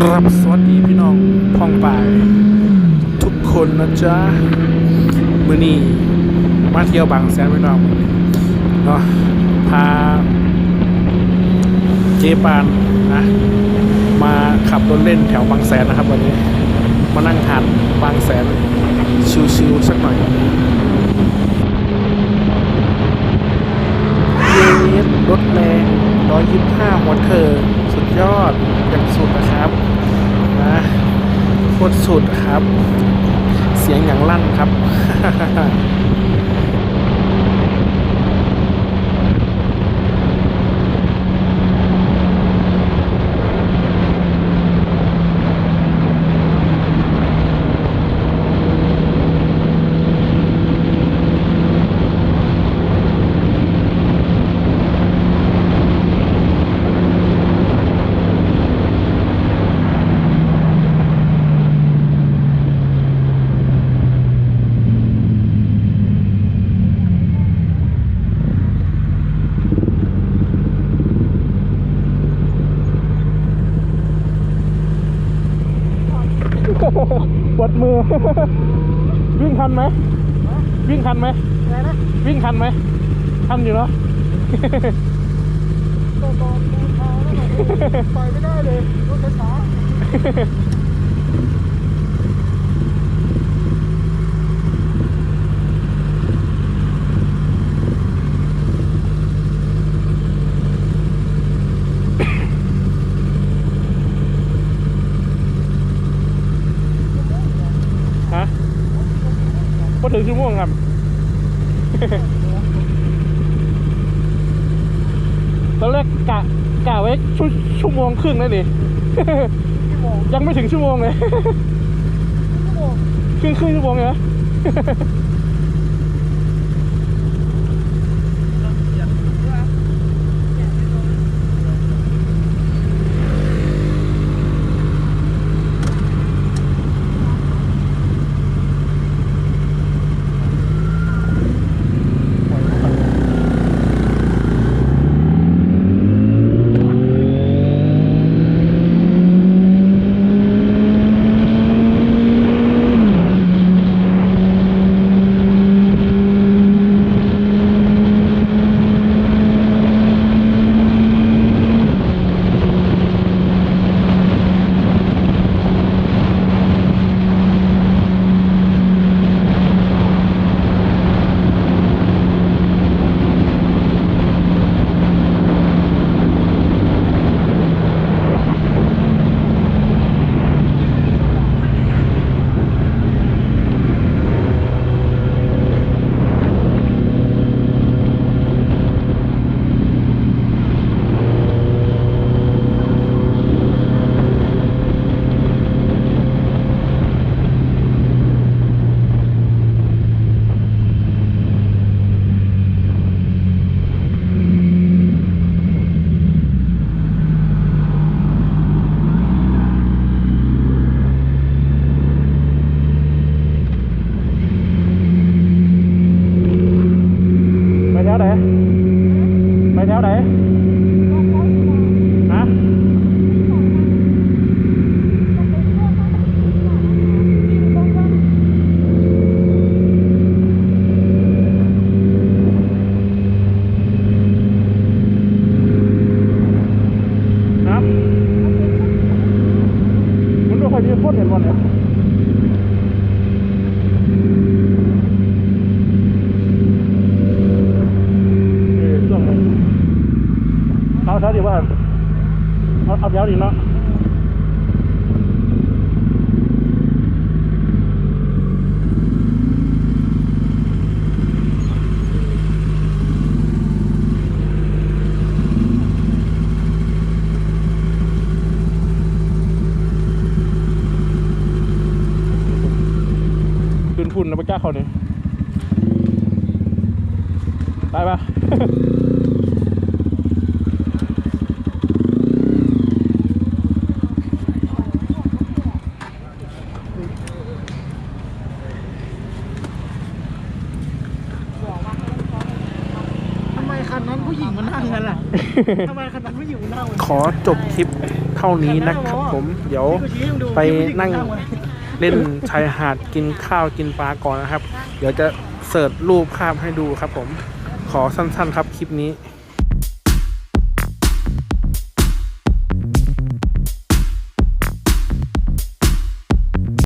ครับสวัสดีพี่น้องพ้องป่ายทุกคนนะจ๊ะมือนี้มาเที่ยวบางแสนพี่น้องเนาะพาเจปานนะมาขับรถเล่นแถวบางแสนนะครับวันนี้ มานั่งทานบางแสนชิวๆสักหน่อยเยสรถแรง125มอเตอร์สุดยอดอย่างสุด คตรสุดครับ เสียงอย่างลั่นครับ ปวดมือ วิ่งทันไหม วิ่งทันไหม อะไรนะวิ่งทันไหมทันอยู่เนาะตอนตอนตอนเช้าแล้วแบบปล่อยไม่ได้เลยรถช้า ถึงชั่วโมงครับ ตอนแรกกะกะไว้ชั่วชั่วโมงครึ่งแล้วนี่ ชั่วโมงยังไม่ถึงชั่วโมงเลย ชั่วโมงครึ่งครึ่งชั่วโมงเลยนะ มันดูใครมีคนเห็นวัน เนี่ยเออช่วงนี้เอาแถวดีว่าเอาเอาแถวดีเนาะขึ้นพุ่นนะไปกล้าเขาเนี่ยไปปะทำไมคันนั้นผู้หญิงมันนั่งกันล่ะทำไมคันนั้นผู้หญิงมันนั่งขอจบคลิปเท่านี้นะครับผม เดี๋ยวไปนั่ง เล่นชายหาดกินข้าวกินปลาก่อนนะครับ เดี๋ยวจะเสิร์ชรูปภาพให้ดูครับผมขอสั้นๆครับคลิปนี้